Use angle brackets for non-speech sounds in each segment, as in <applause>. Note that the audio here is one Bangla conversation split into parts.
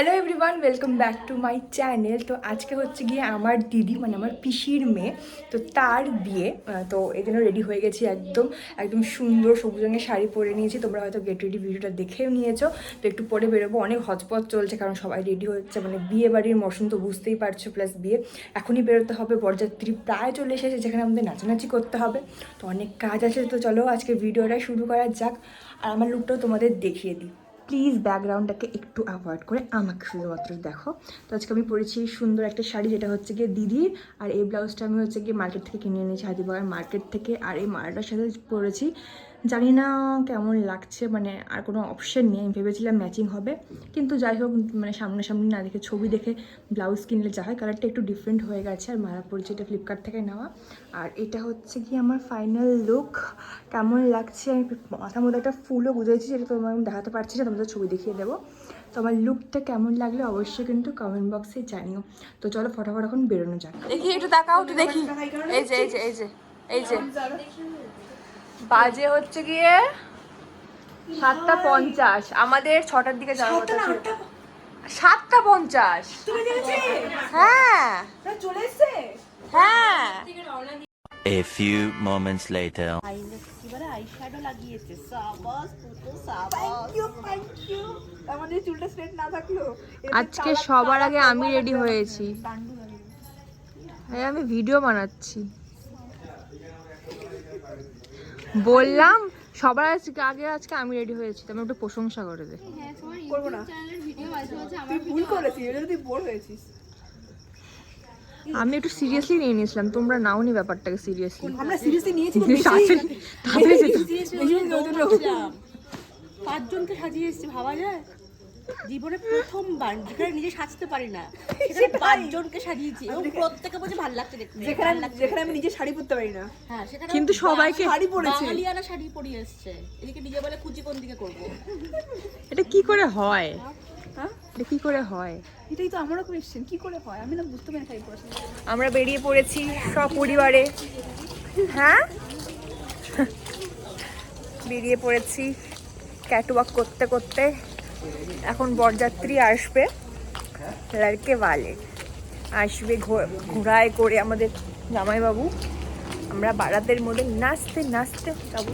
Hello everyone welcome back to my channel তো আজকে হচ্ছে গিয়ে আমার দিদি মানে আমার পিসির মেয়ে, তো তার বিয়ে তো এই জন্য রেডি হয়ে গেছি একদম একদম সুন্দর সবুজ রঙের শাড়ি পরে নিয়েছি। তোমরা হয়তো গেট রেডি ভিডিওটা দেখেও নিয়েছো। তো একটু পরে বেরোবো, অনেক হজপথ চলছে, কারণ সবাই রেডি হচ্ছে। মানে বিয়ে বাড়ির মৌসুম তো বুঝতেই পারছ প্লাস বিয়ে। এখনই বেরোতে হবে, বরযাত্রী প্রায় চলে এসেছে, যেখানে আমাদের নাচানাচি করতে হবে। তো অনেক কাজ আছে, তো চলো আজকে ভিডিওটা শুরু করা যাক। আর আমার লুকটাও তোমাদের দেখিয়ে দিই। প্লিজ ব্যাকগ্রাউন্ডটাকে একটু অ্যাভয়েড করে আমাকে শুধুমাত্র দেখো। তো আজকে আমি পরেছি সুন্দর একটা শাড়ি, যেটা হচ্ছে গিয়ে দিদির, আর এই ব্লাউজটা আমি হচ্ছে গিয়ে মার্কেট থেকে কিনে এনেছি হাতিবাগান মার্কেট থেকে। আর এই মালাটার সাথে পরেছি জানি না কেমন লাগছে মানে আর কোনো অপশন নেই। আমি ভেবেছিলাম ম্যাচিং হবে। কিন্তু যাই হোক মানে সামনাসামনি না দেখে ছবি দেখে ব্লাউজ কিনলে যা হয়। কালারটা একটু ডিফারেন্ট হয়ে গেছে আর মারা পড়েছে এটা ফ্লিপকার্ট থেকে নেওয়া। আর এটা হচ্ছে কি আমার ফাইনাল লুক কেমন লাগছে? আমি মাথার মধ্যে একটা ফুলও বুঝেছি যেটা তোমার আমি দেখাতে পারছি না তোমাদের ছবি দেখিয়ে দেবো। তো আমার লুকটা কেমন লাগল অবশ্যই কিন্তু কমেন্ট বক্সে জানিও। তো চলো ফটাফট এখন বেরোনো যাক। দেখি একটু দেখাও একটু দেখি। এই যে এই যে এই যে এই যে। বাজে হচ্ছে গিয়ে সাতটা পঞ্চাশ। আমাদের ছটার দিকে যাওয়ার কথা ছিল। সাতটা পঞ্চাশ। হ্যাঁ। চলে এসছে। হ্যাঁ। A few moments later. এবারে আইশ্যাডো লাগিয়েছে। সাবাস পুতো সাবাস। থ্যাংক ইউ থ্যাংক ইউ আমাদের চুলটা স্ট্রেট না থাকল। আজকে সবার আগে আমি রেডি হয়েছি। আমি ভিডিও বানাচ্ছি। বললাম সবার আজকে আগে আজকে আমি রেডি হয়েছি তুমি একটু প্রশংসা করে দে করব না। তুই ভুল করেছিস এটা তুই বোর হয়েছিস। আমি একটু সিরিয়াসলি নিয়ে নিয়েছিলাম তোমরা নাও নি ব্যাপারটাকে সিরিয়াসলি আমরা সিরিয়াসলি নিয়েছি <laughs> পাঁচজনকে সাজিয়ে এসেছি ভাবা যায়? জীবনে প্রথমবার যেখানে নিজে সাজতে পারি না <laughs> সেখানে পাঁচজনকে সাজিয়েছি। এবং প্রত্যেকে বলছে ভালো লাগছে দেখতে যেখানে যেখানে আমি নিজে শাড়ি পরতে পারি না। হ্যাঁ সেখানে কিন্তু সবাইকে শাড়ি পরেছে। বাঙালিয়ানা শাড়ি পরিয়ে এসছে। এদিকে নিজে বলে কুচি কোন দিকে করব? এটা কি করে হয়? হ্যাঁ? এটা কি করে হয়? এটাই তো আমারও কোয়েশ্চেন কি করে হয়? আমি না বুঝতে পারি না শাড়ি পরা আমরা বেরিয়ে পড়েছি সপরিবারে। হ্যাঁ? বেরিয়ে পড়েছি ক্যাটওয়াক করতে করতে। এখন বরযাত্রী আসবে লড়কে বালে। আসবে ঘোড়ায় করে আমাদের জামাইবাবু। আমরা বারাতের মধ্যে নাচতে নাচতে যাব।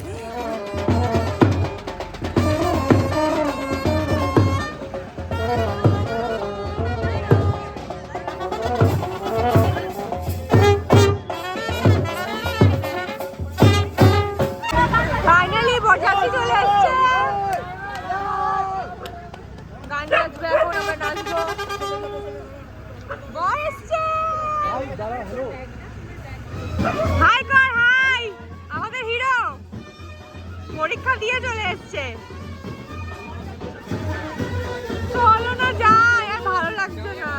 হাই কর হাই আমাদের হিরো পরীক্ষা দিয়ে চলে এসছে। চলো না যাই, আর ভালো লাগছে না।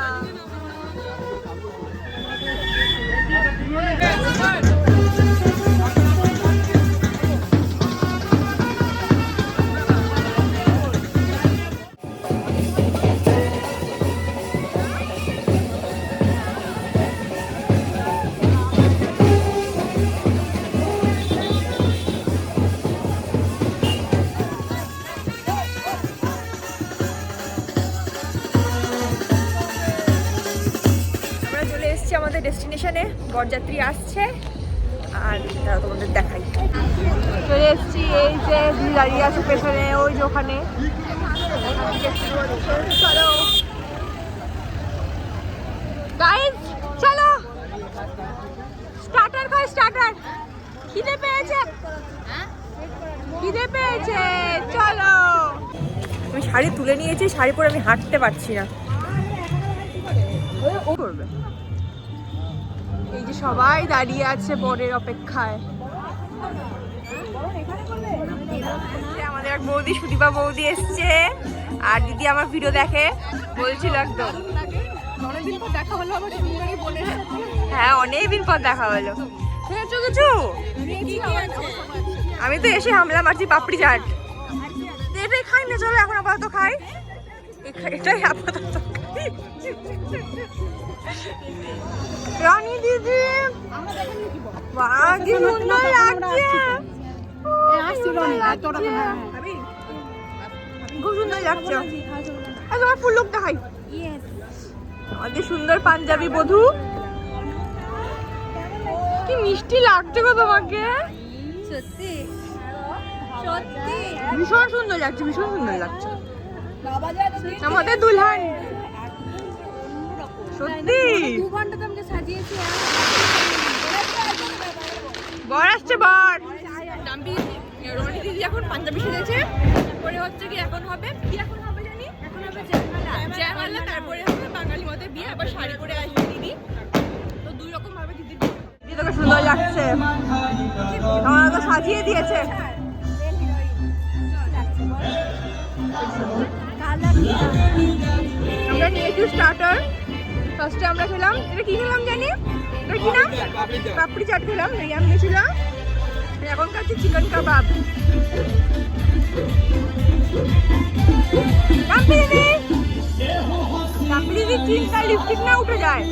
ডেস্টিনেশনে বরযাত্রী আসছে আর তারা তোমাদের দেখাই। চলে এসেছি এই যে দাঁড়িয়ে আছে পেছনে ওই যে ওখানে। চলো। গাইজ চলো স্টার্টার স্টার্টার খিদে পেয়েছে? খিদে পেয়েছে। চলো। আমি শাড়ি তুলে নিয়েছি শাড়ি পরে আমি হাঁটতে পারছি না। ও করবে। এই যে সবাই দাঁড়িয়ে আছে বরের অপেক্ষায়। আমাদের এক বৌদি, সুদীপা বৌদি এসছে। আর দিদি আমার ভিডিও দেখে, বলছিল একদম। হ্যাঁ অনেকদিন পর দেখা হলো। কিছু? আমি তো এসে হামলা মারছি, পাপড়ি চাট এটাই খাই না, চলো এখন আপাতত খাই। এটাই আপাতত খাই। রানী দিদি বাহ কি সুন্দর লাগছে খুব সুন্দর লাগছে। তোমার ফুল লোক দেখাই আমাদের সুন্দর পাঞ্জাবি বধূ। কি মিষ্টি লাগছে গো তোমাকে। সত্যি? সত্যি? ভীষণ সুন্দর লাগছে ভীষণ সুন্দর লাগছে। আমাদের দুলহান। সত্যি? দু ঘণ্টা তো আমাকে সাজিয়েছি বর আসছে, বর। রনি দিদি এখন পাঞ্জাবি সেজেছে তারপরে হচ্ছে কি এখন হবে জানি তারপরে হবে বাঙালি মতে বিয়ে আবার শাড়ি পরে আসবে দিদি তো দুই রকম সুন্দর লাগছে সাজিয়ে দিয়েছে। আমরা নিয়েছি স্টার্টার ফার্স্টে আমরা খেলাম। এটা কি খেলাম জানি? এটা কি নাম? পাপড়ি চাট খেলাম। রিয়াম নিয়েছিল এখন খাচ্ছি চিকেন কাবাব। রাম্পি দিদি। রাম্পি দিদি চিন্তা লিপস্টিক না উঠে যায়।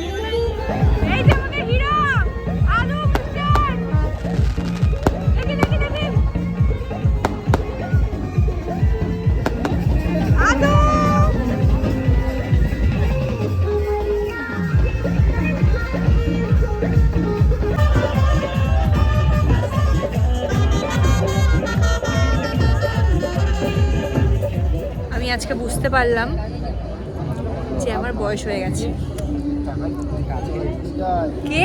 পারলাম যে আমার বয়স হয়ে গেছে। কে?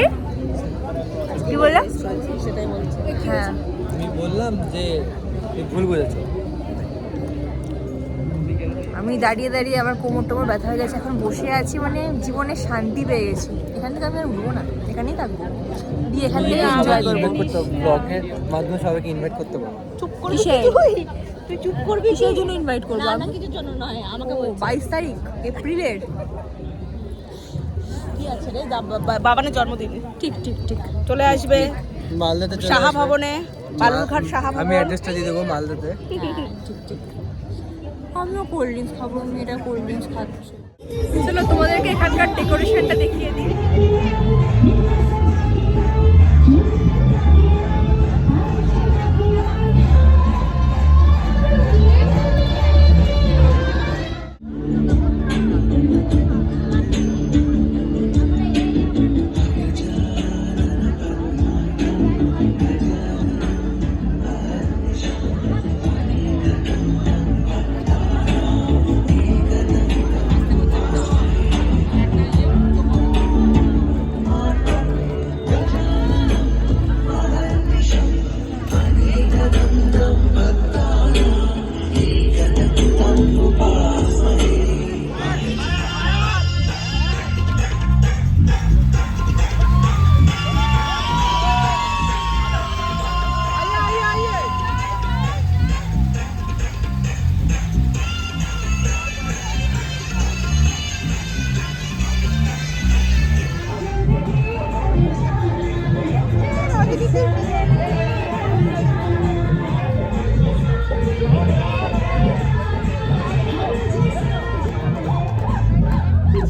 কি বললাম হ্যাঁ। আমি বললাম যে ভুল বুঝেছ। আমি দাঁড়িয়ে দাঁড়িয়ে আমার কোমর টোমর ব্যথা হয়ে গেছে এখন বসে আছি মানে জীবনে শান্তি পেয়ে গেছি। এখান থেকে আমি আর উঠবো না এখানেই থাকব। দিয়ে এখান থেকে এনজয় করব। ব্লগের মাধ্যমে সবাইকে ইনভাইট করতে পারো। চুপ কিসের? তুই চুপ করবি? সেই জন্য ইনভাইট করব? না কিছুর জন্য নয় আমাকে বাইশ তারিখ এপ্রিলের। কি আছে রে? বা- বা- বাবানের জন্মদিন। ঠিক ঠিক ঠিক। চলে আসবে। মালদাতে চলে সাহা ভবনে বালুরঘাট সাহা আমি অ্যাড্রেসটা দিয়ে দেবো মালদাতে। আমিও কোল্ড ড্রিঙ্কস খাব মেয়েটা কোল্ড ড্রিঙ্কস খাচ্ছে। চলো তোমাদেরকে এখানকার ডেকোরেশনটা দেখিয়ে দিই।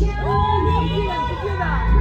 어, 미 안, 미 안, 미 안.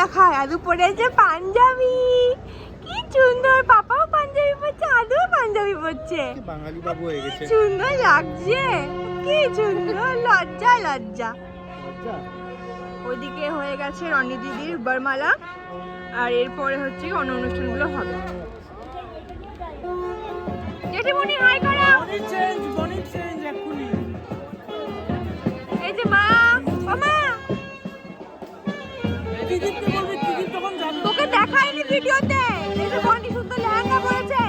আদু পরেছে পাঞ্জাবি। কি সুন্দর পাপাও পাঞ্জাবি পরছে আদুও পাঞ্জাবি পরছে। বাঙালি বাবু হয়ে গেছে। সুন্দর লাগছে কি সুন্দর লজ্জা লজ্জা। ওইদিকে হয়ে গেছে রনি দিদির বরমালা আর এরপরে হচ্ছে অন্য অনুষ্ঠানগুলো হবে। জেঠিমণি হাই করো এই যে মা! তোকে দেখাইনি ভিডিওতে। এই বনি সুন্দর লেহেঙ্গা পরেছে।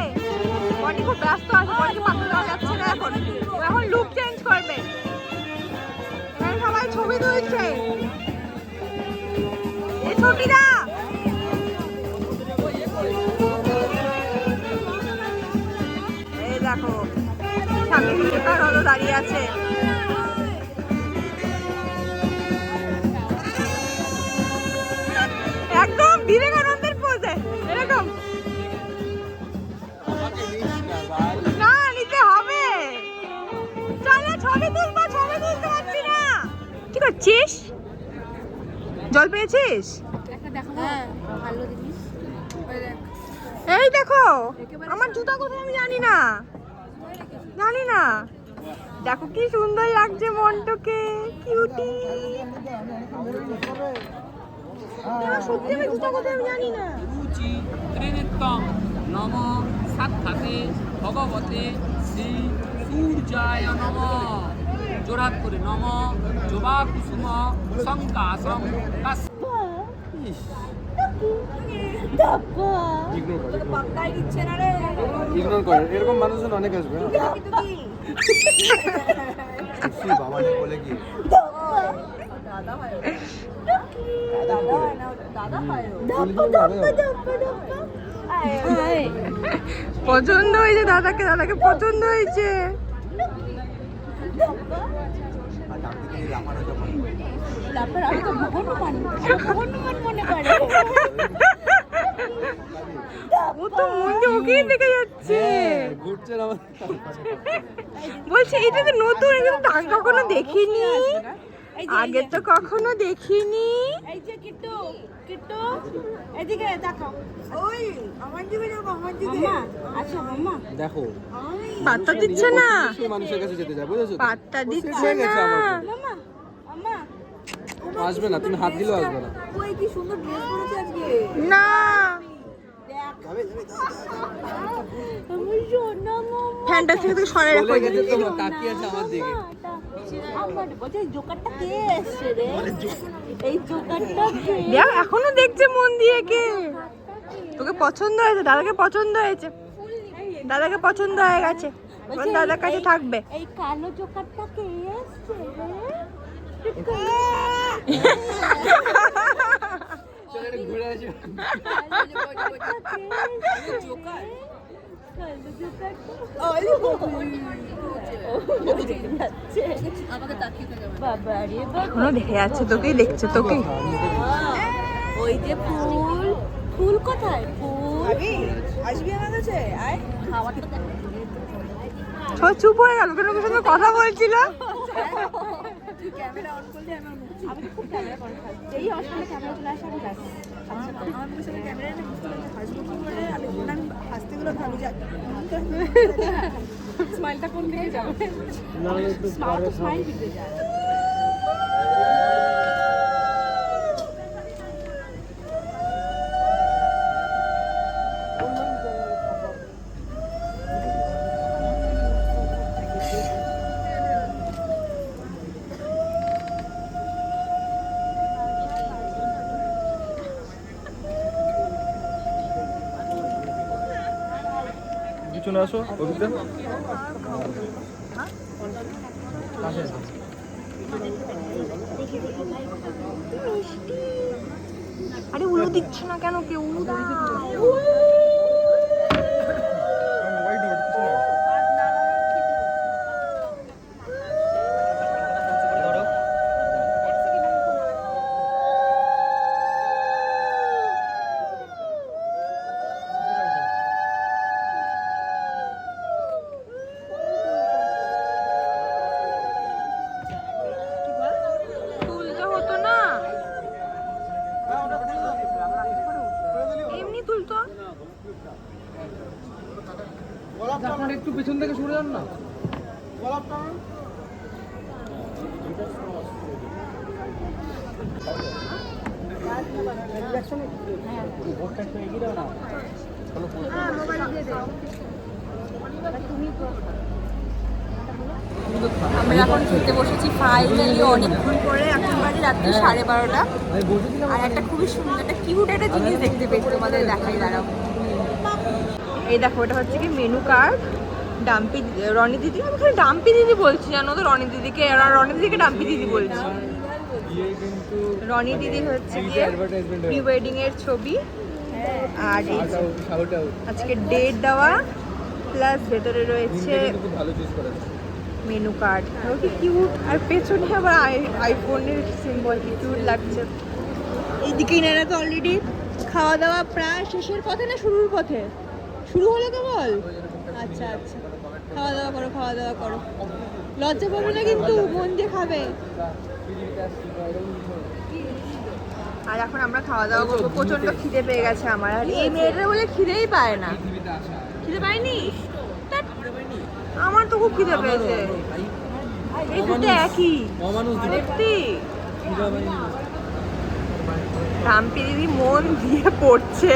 বনি খুব ব্যস্ত আছে বনিকে দেওয়া যাচ্ছে না এখন। এখন লুক চেঞ্জ করবে। এখানে সবাই ছবি তুলছে। এই ছবিটা। এই দেখো স্বামী বিবেকানন্দ দাঁড়িয়ে আছে। করছিস? জল পেয়েছিস? হ্যাঁ এই দেখো আমার জুতা কোথায় আমি জানি না। জানি না। দেখো কি সুন্দর লাগছে মন্টকে কিউটি সত্যি আমি জুতা কোথায় আমি জানি না। নম সাক্ষাতে ভগবতে শ্রী সূর্যায় নম। জোরাত করে নম জবা কুসুম কাশ ইগনোর করে এরকম মানুষজন অনেক আসবে বাবা বলে কি পছন্দ হয়েছে দাদাকে দাদাকে পছন্দ হয়েছে তারপর আমি তো হনুমান হনুমান মনে করে। ও তো দিয়ে দেখে যাচ্ছে। ঘুরছে বলছে এটা তো নতুন এটা তো আগে কখনো দেখিনি? আগে তো কখনো দেখিনি? এই যে কিট্টু কিট্টু এদিকে দেখাও ওই আমার দিকে যাব আমার দিকে। আচ্ছা মাম্মা। দেখো। পাত্তা দিচ্ছে না? মানুষের কাছে যেতে যায় বুঝেছ? পাত্তা দিচ্ছে না। মাম্মা আসবে না তুমি হাত দিলেও আসবে না। ওই কি সুন্দর ড্রেস পরেছে আজকে? না। আমার সোনা মাম্মা ফ্যানটা থেকে থেকে সরে রাখো বলে তাকিয়ে আছে আমার দিকে। আমার বলছে এই জোকারটা কে এসছে রে? এই জোকারটা কে? দেখ এখনও দেখছে মন দিয়ে কে? তোকে পছন্দ হয়েছে দাদাকে পছন্দ হয়েছে। দাদাকে পছন্দ হয়ে গেছে। এখন দাদার কাছে থাকবে। এই কালো জোকারটা কে এসছে ঘুরে আসি দেখে যাচ্ছে তোকেই দেখছে তোকেই। ওই যে ফুল ফুল কোথায়? ফুল। আসবি আমার কাছে? আয়। চুপ হয়ে গেল কেন সঙ্গে কথা বলছিল। ক্যামেরা অন করলে আমার মুখ আমি খুব ক্যামেরা করে খাই অসময়ে ক্যামেরা চলে আসে আমি যাচ্ছি ভাবি যাই স্মাইলটা কোন দিকে যাবে? স্মাইল স্মাইল দিতে যায়। পিছনে আসো অভিতে আরে উলু দিচ্ছ না কেন কেউ উলু দাও তুলতে হতো না এমনি তুলতো আপনারা একটু পিছন থেকে সরে যান না। আমরা এখন খেতে বসেছি ফাইনালি অনেকক্ষণ পরে এখন বাজে রাত্রি সাড়ে বারোটা। আর একটা খুবই সুন্দর একটা কিউট একটা জিনিস দেখতে পেয়েছি তোমাদের দেখাই দাঁড়াও। এই দেখো এটা হচ্ছে কি মেনু কার্ড ডাম্পি রনি দিদি আমি খালি ডাম্পি দিদি বলছি জানো তো রনি দিদিকে রনি দিদিকে ডাম্পি দিদি বলছি। রনি দিদি হচ্ছে গিয়ে প্রি ওয়েডিং এর ছবি। আর আজকে ডেট দেওয়া প্লাস ভেতরে রয়েছে মেনু কার্ড কি কিউট আর পেছনে আবার আই আইফোনের সিম্বল কি কিউট লাগছে। এইদিকে ইনারা তো অলরেডি খাওয়া দাওয়া প্রায় শেষের পথে না শুরুর পথে? শুরু হলো কেবল আচ্ছা আচ্ছা। খাওয়া দাওয়া করো খাওয়া দাওয়া করো। লজ্জা পাবো না কিন্তু মন দিয়ে খাবে। আর এখন আমরা খাওয়া দাওয়া করব। প্রচণ্ড খিদে পেয়ে গেছে আমার। আর এই মেয়েটা বলে খিদেই পায় না। খিদে পায়নি? আমার তো খুব খিদে পেয়েছে। এই দুটো একই। সত্যি? রামপি দিদি মন দিয়ে পড়ছে।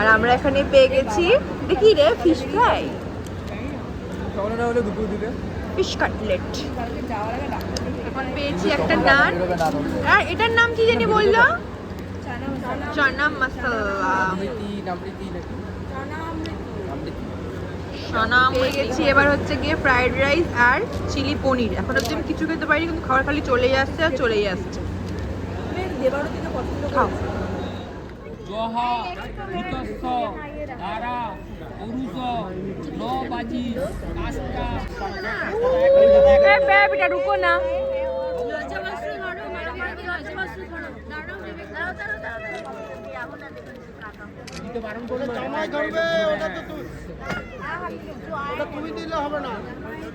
আর আমরা এখানে পেয়ে গেছি দেখি রে ফিশ ফ্রাই ফিশ কাটলেট এখন পেয়েছি একটা নান। আর এটার নাম কি জানি বলল? চানা মশলা। পেয়ে গেছি এবার হচ্ছে গিয়ে ফ্রাইড রাইস আর চিলি পনির। এখন হচ্ছে আমি কিছু খেতে পারিনি কিন্তু খাবার খালি চলেই আসছে আর চলেই আসছে। খাও। জহ ভূতস্ব দ্বারা অরুষ ন বাজি আস্তা বেটা রুকো না দিতে বারণ করব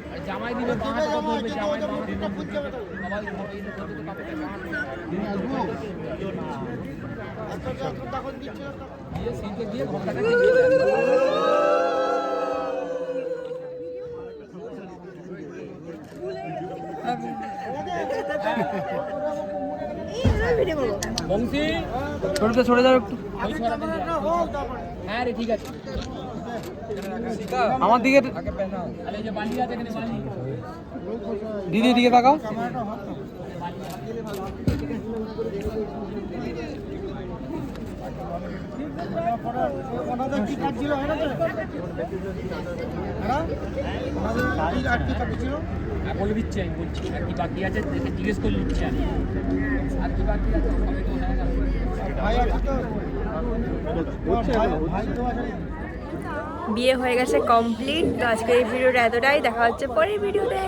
আরে জামাই দিলে বাঁ হাতে জামাই বাঁ বংশী সরে যাও একটু। হ্যাঁ রে, ঠিক আছে আমার দিকে তাহলে এই যে বালি আছে এখানে বালি দিদি দিকে তাকাও বলে দিচ্ছি আমি বলছি আর কি বাকি আছে জিজ্ঞেস করে নিচ্ছি আমি আর কি বাকি আছে সবই তো হয়ে বিয়ে হয়ে গেছে কমপ্লিট তো আজকে এই ভিডিওটা এতটাই। দেখা হচ্ছে পরের ভিডিওতে।